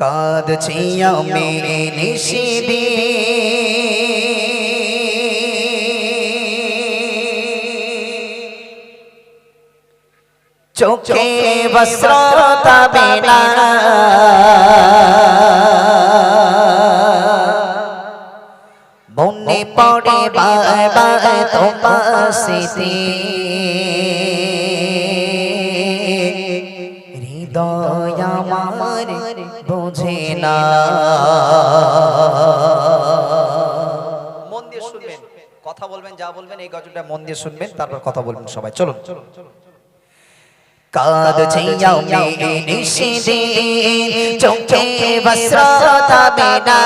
কাঁদছি আমি নিশিদি। চোখে বস্ত্র তবে না মনে পড়ে বারবার তোমার স্মৃতি। না। মন দিয়ে শুনবেন। কথা বলবেন যা বলবেন এই গজলটা মন দিয়ে শুনবেন তারপর কথা বলবেন সবাই। চলুন। চলুন কাঁদছি আমি নিশিদিন চোখে বস্ত্র তবে না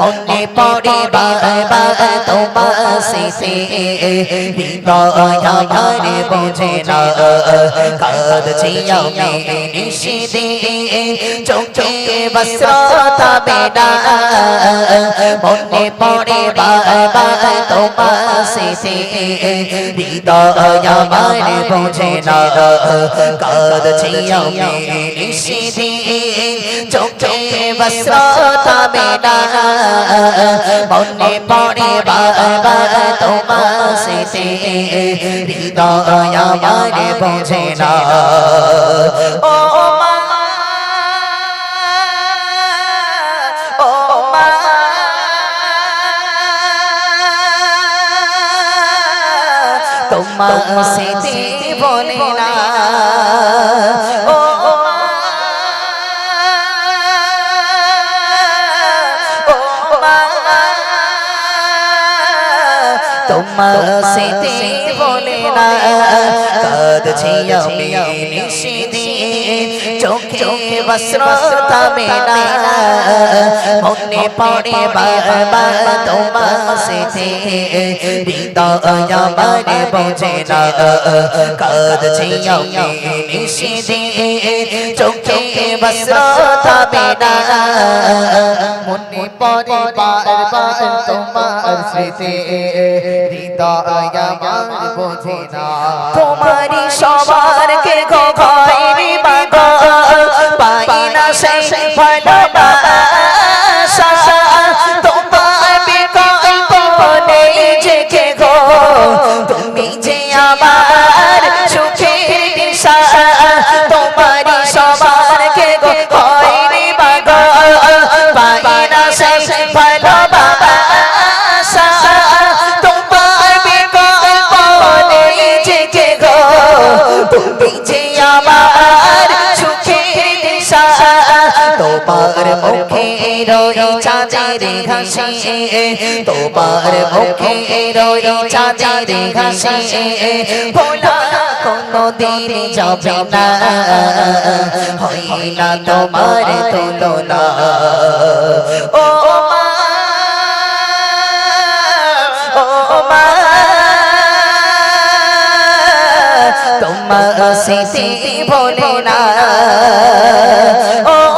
মনে পড়ে বারবার তোমার স্মৃতি হৃদয় বোঝে না কাঁদছি আমি নিশিদিন চোখে বস্ত্র তবে না মনে পড়ে বারবার তোমার স্মৃতি হৃদয় আমার বোঝে না। কাঁদছি আমি নিশিদি চোখে বস্ত্র তবে না। মনে পড়ে বারবার তোমার স্মৃতি হৃদয় আমার বোঝে না। ও তোমার স্মৃতি বলে না ও স্মৃতি বলে না কাঁদছি আমি নিশিদিন চোখে বস্ত্র তবে না মনে পড়ে বারবার তোমার স্মৃতি হৃদয় আমার বোঝে না। কাঁদছি আমি নিশিদিন চোখে বস্ত্র তবে না মনে পড়ে বারবার তোমার হৃদয় আমার বোঝে না। তোমারই সবার কে গো বাবা সেই ভালোবাসা তোমার বিকল্প নেই যে কে গো তুমি যে আমার সুখের দিশা তোমারই সবার কে গো ঘরে বাবা পাই না সেই ভালোবাসা তোমার বিকল্প নেই যে কে গো তুমি যে তোমার মুখে রই চাঁদের ঘাসে তোমার মুখে রই চাঁদের ঘাসে ভোলা কোনো দিন যাবে না। হয় না তোমার তুলনা। ও মা। ও মা। তোমার স্মৃতি বলে না। ও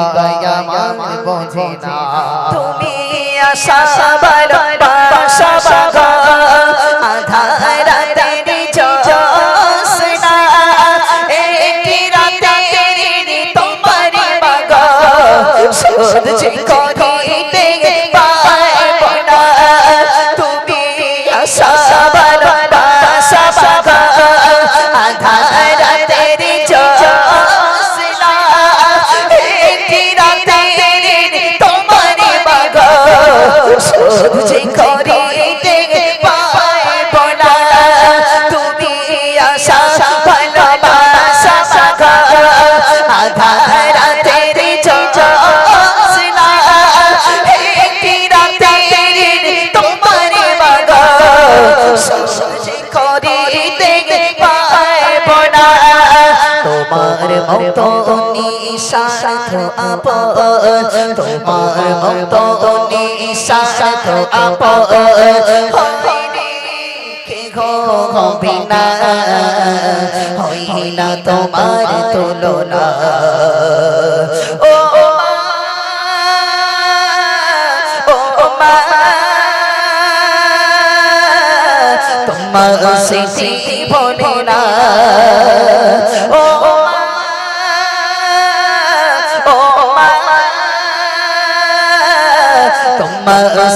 আমার বোঝে না তুমি আশা ভালোবাসা বাবা আধার রাতের জোসনা একটি রাতের তোমার যে শোধ যে মতো নিঃস্বার্থ আপন তোমার মতো নিঃস্বার্থ আপন হবে না হই না তোমার তুলনা। ও তোমার স্মৃতি বলে না। ও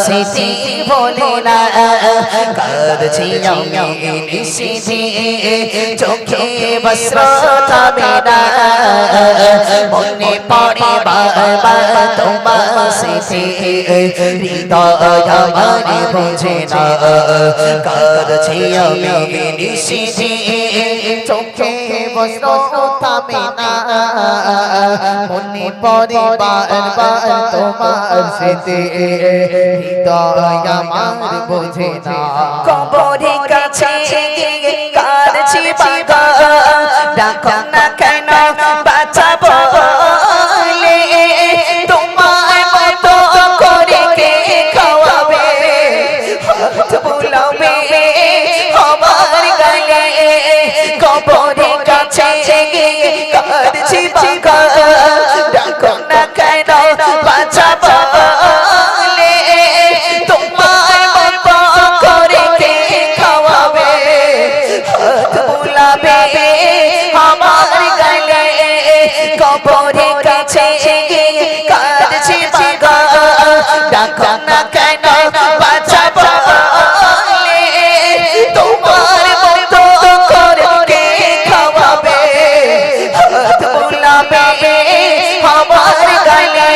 স্মৃতি বলে না। কাঁদছি আমি নিশিথি চোখে বস্ত্র থামে না মনে পড়ে বারবার তোমার নিশিথি চোখে বস্ত্র থামে না মনে পড়ে বারবার তোমার স্মৃতি হৃদয় আমার বোঝে না কবরে কাছে কাঁদছি বাবা ডাকো না কবরে কাছে কাঁদছি বাবা ডাকো না কেন বাঁচাবো তোমার মতো করে কে খাওয়াবে হাত বুলাবে আমার গালে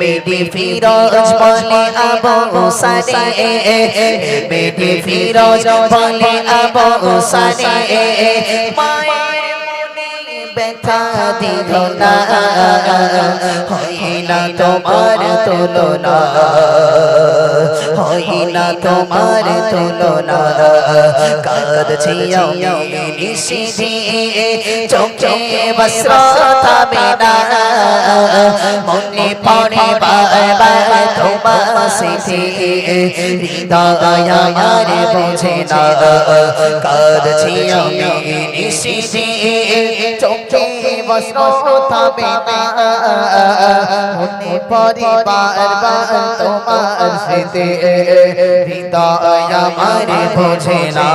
বেবি ফিরোজ বলে আবু সানে। বেবি ফিরোজ বলে আবু সানে ব্যথা দিল না। না তোমার তুলনা। না তোমার তুলনা। কাঁদছি আমি নিশিদি চোখে বস্ত্র থামে না মনে পড়ে বারবার তোমার স্মৃতি। হৃদয় আমার বোঝে না। কাঁদছি আমি নিশিদি চোখে বস্ত্র থামে তোমার স্মৃতি হৃদয় আমার বোঝে না।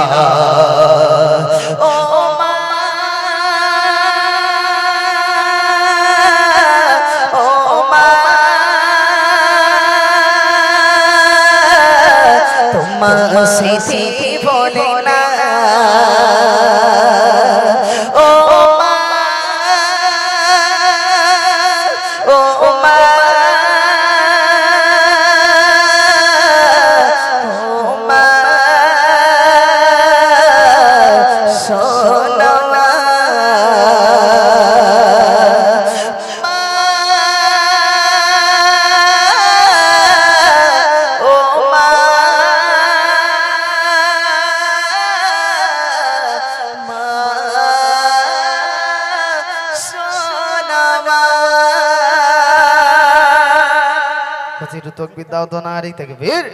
তকবির দাও তো নারী থেকে বীর